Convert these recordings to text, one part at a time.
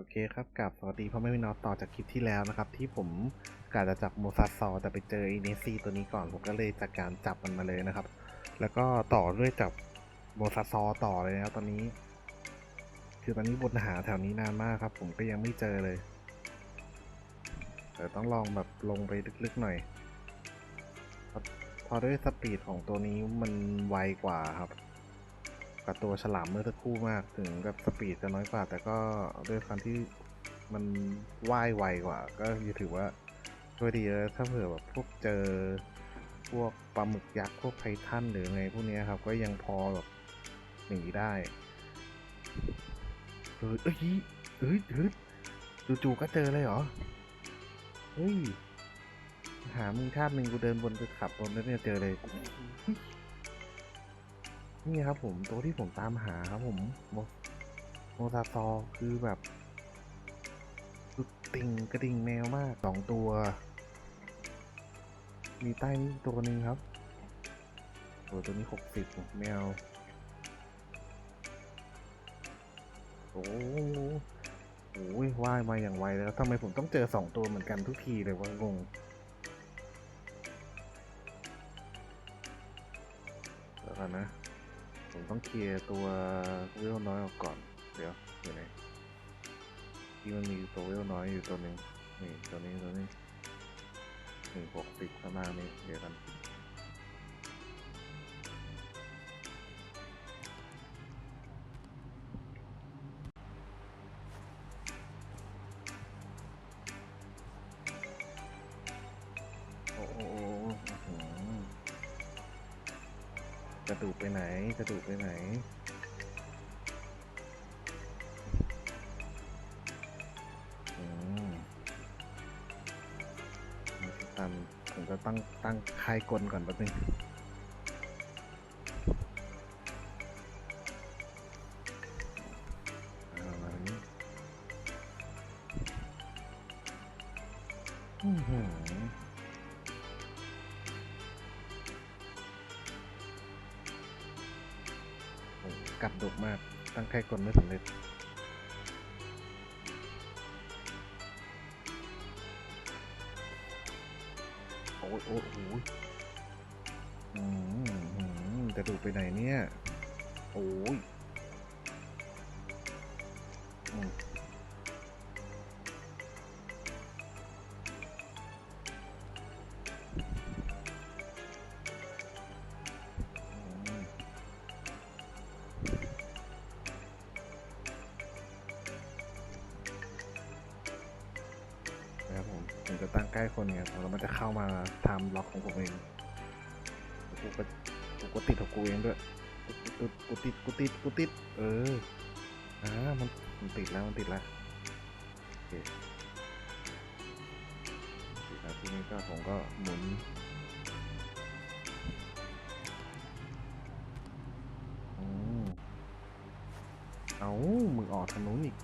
โอเคครับกับสวัสดีพ่อแม่พี่น้องต่อจากคลิปที่แล้วนะครับ ที่ผมกะจะจับโมซาซอแต่ไปเจอไอเนซีตัวนี้ก่อนผมก็เลยจัดการจับมันมาเลยนะครับ แล้วก็ต่อด้วยจับโมซาซอต่อเลยนะครับตอนนี้ คือตอนนี้วนหาแถวนี้นานมากครับ ผมก็ยังไม่เจอเลยแต่ต้องลองแบบลงไปลึกๆหน่อยเพราะเพอด้วยสปีดของตัวนี้มันไวกว่าครับ กับตัวฉลามเมื่อสักครู่มากถึงกับสปีดจะน้อยกว่า แต่ก็ด้วยความที่มันว่ายไวกว่า ก็ถือว่าช่วยดีเยถ้าเผื่อแบบพวกเจอพวกปลาหมึกยักษ์พวกไพทันหรือไงพวกนี้ครับ ก็ยังพอแบบหนีได้เฮ้ยเอ้ยเฮ้ยเฮ้ยจู่ๆก็เจอเลยเหรอเฮ้ยหามึงชาติหนึ่งกูเดินบนไปขับบนแล้วเนี่ยเจอเลย นี่ครับผมตัวที่ผมตามหาครับผมโมโมซาซอคือแบบสุดติ่งกระดิ่งแมวมากสองตัว มีใต้นี้ตัวหนึ่งครับตัวตัวนี้หกสิบแมวโอ้โหว่ายมาอย่างไวแล้วทำไมผมต้องเจอสองตัวเหมือนกันทุกทีเลยวะงงเดี๋ยวก่อนนะ ผมต้องเคลียร์ตัวเวลน้อยออกก่อน เดี๋ยวอยู่ไหนที่มันมีตัวเวลน้อยอยู่ตัวหนึ่งนี่ตัวนี้ตัวนี้หนึ่งหกสิบข้างหน้านี่เดี๋ยวกัน กระดูกไปไหน กระดูกไปไหน อืมตามผมจะตั้งตั้งคายกลก่อนแป๊บนึงอาม กัดดุมาก ตั้งแค่กลไม่สำเร็จ โอ้ยโอ้ยโอ้ยอืมอืมจะดูไปไหนเนี่ย โอ้ย ล้คนไงแล้วมันจะเข้ามาทำล็อกของผมเองกูก็กูก็ติดของกูเองด้วยกูกูติดกูติดกูติด เอออ่ามันมันติดแล้วมันติดแล้วโอเคติดแล้วทีนี้ก็ผมก็หมุนอืมเอามึงออกทางนู้นอีก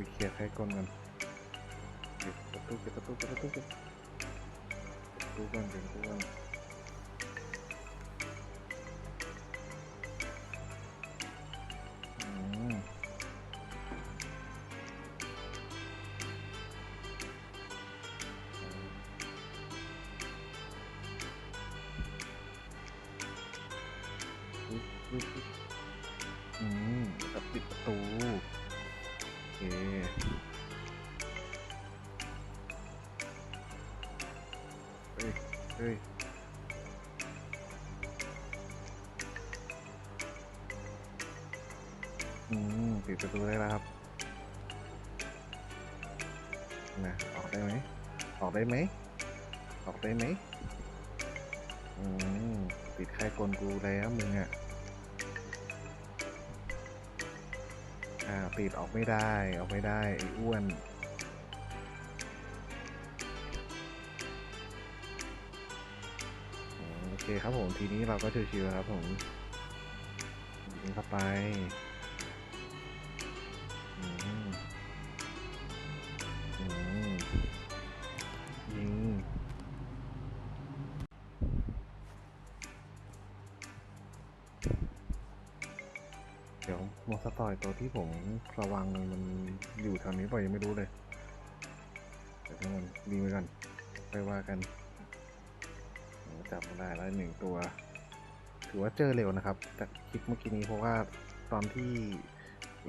ไปเคลียร์ไข่ก้นกันเก็บประตูเก็บประตูเก็บประตูเก็บประตูกันเก็บประตูกันอืมอุ๊ยอุ๊ยอุ๊ยอืมแล้วก็ปิดประตู ฮ้ยเฮ้ยอืมปิดประตูได้แล้วครับนะออกได้ไหมออกได้ไหมออกได้ไหมอืมปิดค่ายกลกูแล้วมึงอะอ่าติดออกไม่ได้ ออกไม่ได้ไอ้อ้วน คครับผมทีนี้เราก็ชิวๆครับผมยิงเข้าไปยิงเดี๋ยวมอสตอยตัวที่ผมระวังมันอยู่ทางนี้ป่ะยังไม่รู้เลย เดี๋ยวทั้งมันดีไปกันไปว่ากัน จับมาได้แล้วหนึ่งตัว ถือว่าเจอเร็วนะครับ จากคลิปเมื่อกี้นี้เพราะว่าตอนที่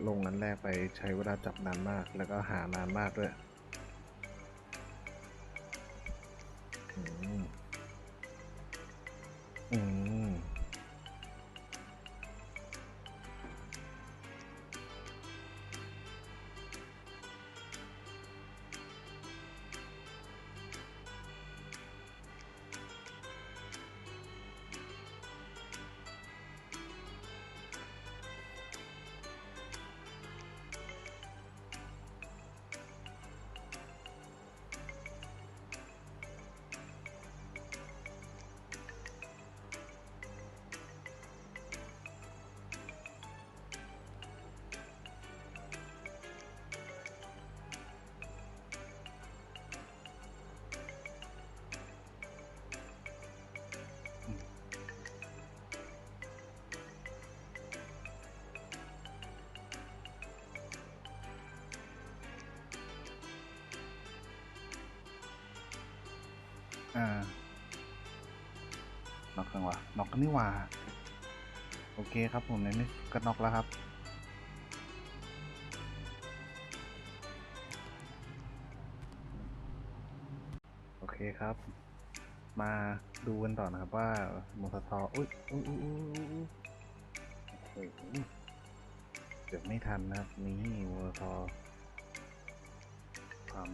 ลงนั้นแรกไปใช้เวลาจับนานมาก แล้วก็หานานมากด้วย อ่าน็อกกันวะน็อกกันนี่ว่า โอเคครับผมในนี้ก็น็อกแล้วครับ โอเคครับ มาดูกันต่อนะครับว่าโมสทออุ้ยอุ้ยอุ้ยอุ้ยอุ้ยอุ้ยโอ้โหเดี๋ยวไม่ทันนะครับ นี่โมสทอความ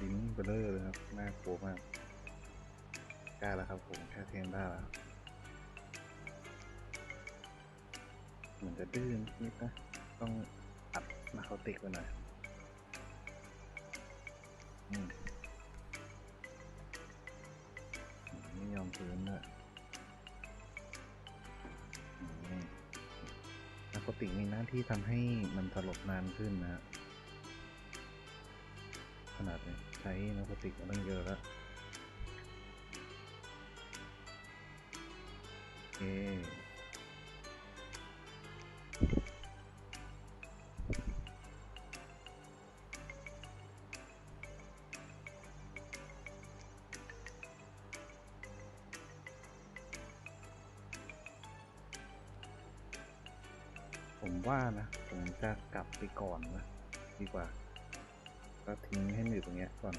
ลิ้นเบลเลอร์เลยครับ น่ากลัวมาก กล้แล้วครับผมแค่เทนได้แล้วเหมือนจะดื้อนิดนะต้องอัดนาคาติกไปหน่อยอืมไม่ยอมพื้นด้วยนาคาติกมีหน้าที่ทำให้มันสลบนานขึ้นนะ ขนาดนี้ใช้นาคาติกมาตั้งเยอะแล้ว ผมว่านะ ผมจะกลับไปก่อนนะดีกว่า ก็ทิ้งให้มันอยู่ตรงเนี้ยก่อน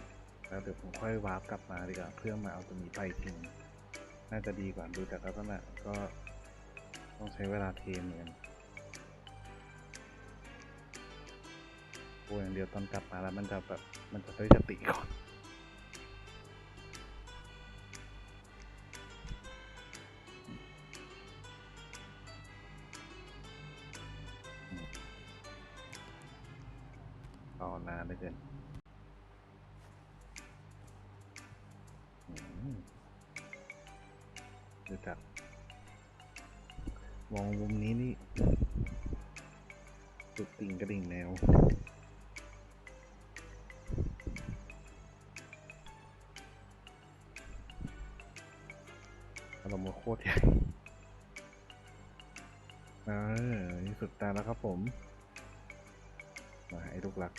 แล้วเดี๋ยวผมค่อยวาร์ปกลับมาดีกว่าเพื่อมาเอาตัวนี้ไปทิ้ง น่าจะดีกว่าดูจากลักษณะก็ต้องใช้เวลาเทรนเหมือนกันโอ้ยอย่างเดียวตอนกลับมาแล้วมันจะแบบมันจะได้สติก่อนรอนานเลยเกิน ดูจากมองมุมนี้นี่สุดติ่งกระดิ่งแนวอารมณ์โคตรใหญ่เออนี่สุดตาแล้วครับผม มาไอ้ลูกหลัก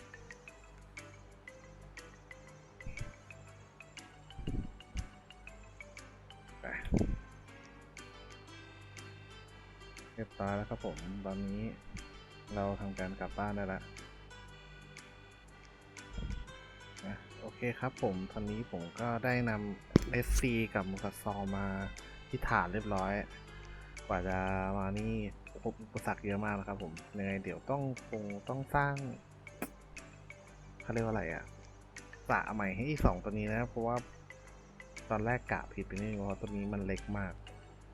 รียบร้อยแล้วครับผม ตอนนี้เราทำการกลับบ้านได้แล้วนะโอเคครับผม ตอนนี้ผมก็ได้นำ SC กับมุกัสซอมาที่ฐานเรียบร้อย กว่าจะมานี่พบอุปสรรคเยอะมากนะครับผมยังไงเดี๋ยวต้องคงต้องสร้างเขาเรียกว่าอะไรอะสระใหม่ให้อีสองตัวนี้นะ เพราะว่าตอนแรกกะผิดไปนิดนึงเพราะตัวนี้มันเล็กมาก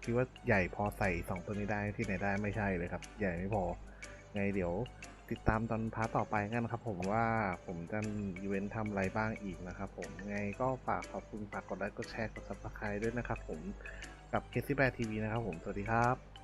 คิดว่าใหญ่พอใส่สองตัวนี้ได้ที่ไหนได้ไม่ใช่เลยครับ ใหญ่ไม่พอ ไงเดี๋ยวติดตามตอนพาร์ตต่อไปกันนครับ ผมว่าผมจะมีอีเวนต์ทำอะไรบ้างอีกนะครับผมไงก็ฝากขอบคุณฝากกดไลค์กดแชร์กดซับสไครต์ด้วยนะครับผมกับเคสซี่แบร์ทีวีนะครับผม สวัสดีครับ